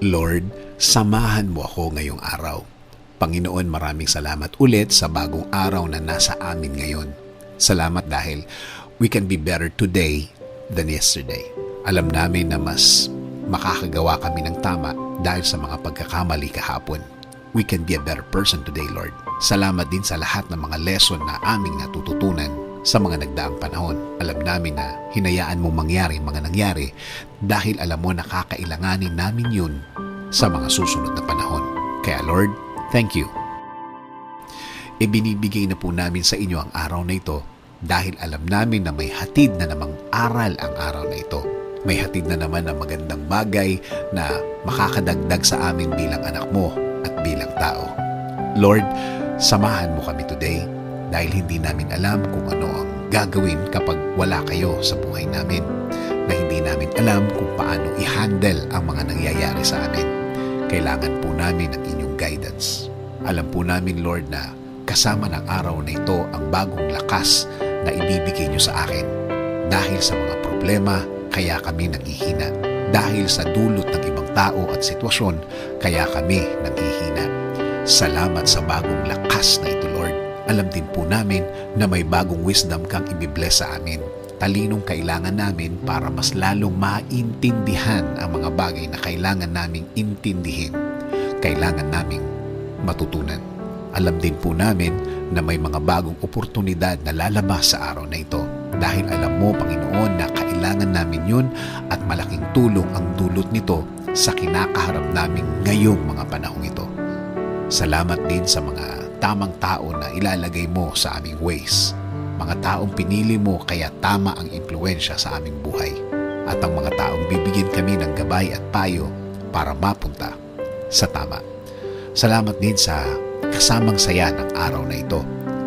Lord, samahan mo ako ngayong araw. Panginoon, maraming salamat ulit sa bagong araw na nasa amin ngayon. Salamat dahil we can be better today than yesterday. Alam namin na mas makakagawa kami ng tama dahil sa mga pagkakamali kahapon. We can be a better person today, Lord. Salamat din sa lahat ng mga lesson na aming natututunan sa mga nagdaang panahon. Alam namin na hinayaan mo mangyari mga nangyari dahil alam mo na kakailanganin namin yun sa mga susunod na panahon. Kaya Lord, thank you. Ibinibigay na po namin sa inyo ang araw na ito dahil alam namin na may hatid na namang aral ang araw na ito. May hatid na naman na magandang bagay na makakadagdag sa amin bilang anak mo at bilang tao. Lord, samahan mo kami today dahil hindi namin alam kung ano ang gagawin kapag wala kayo sa buhay namin na hindi namin alam kung paano i-handle ang mga nangyayari sa amin. Kailangan po namin ng inyong guidance. Alam po namin, Lord, na kasama ng araw na ito ang bagong lakas na ibibigay niyo sa akin. Dahil sa mga problema, kaya kami nanghihina. Dahil sa dulot ng ibang tao at sitwasyon, kaya kami nanghihina. Salamat sa bagong lakas na ito, Lord. Alam din po namin na may bagong wisdom kang ibibless sa amin. Talinong kailangan namin para mas lalong maintindihan ang mga bagay na kailangan naming intindihin. Kailangan naming matutunan. Alam din po namin na may mga bagong oportunidad na lalabas sa araw na ito. Dahil alam mo, Panginoon, na kailangan namin yun at malaking tulong ang dulot nito sa kinakaharap namin ngayong mga panahong ito. Salamat din sa mga tamang tao na ilalagay mo sa aming ways. Mga taong pinili mo kaya tama ang impluensya sa aming buhay. At ang mga taong bibigyan kami ng gabay at payo para mapunta sa tama. Salamat din sa kasamang saya ng araw na ito.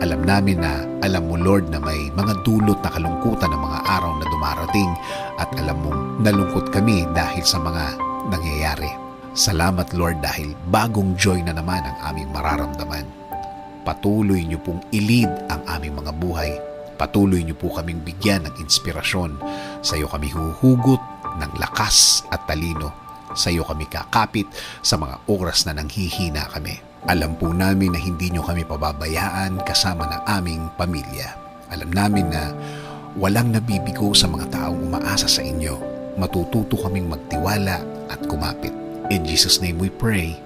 Alam namin na alam mo Lord na may mga dulot na kalungkutan ng mga araw na dumarating at alam mo nalungkot kami dahil sa mga nangyayari. Salamat Lord dahil bagong joy na naman ang aming mararamdaman. Patuloy niyo pong ilid ang aming mga buhay. Patuloy niyo po kaming bigyan ng inspirasyon. Sa iyo kami huhugot ng lakas at talino. Sa iyo kami kakapit sa mga oras na nanghihina kami. Alam po namin na hindi niyo kami pababayaan kasama ng aming pamilya. Alam namin na walang nabibigo sa mga taong umaasa sa inyo. Matututo kaming magtiwala at kumapit. In Jesus' name we pray.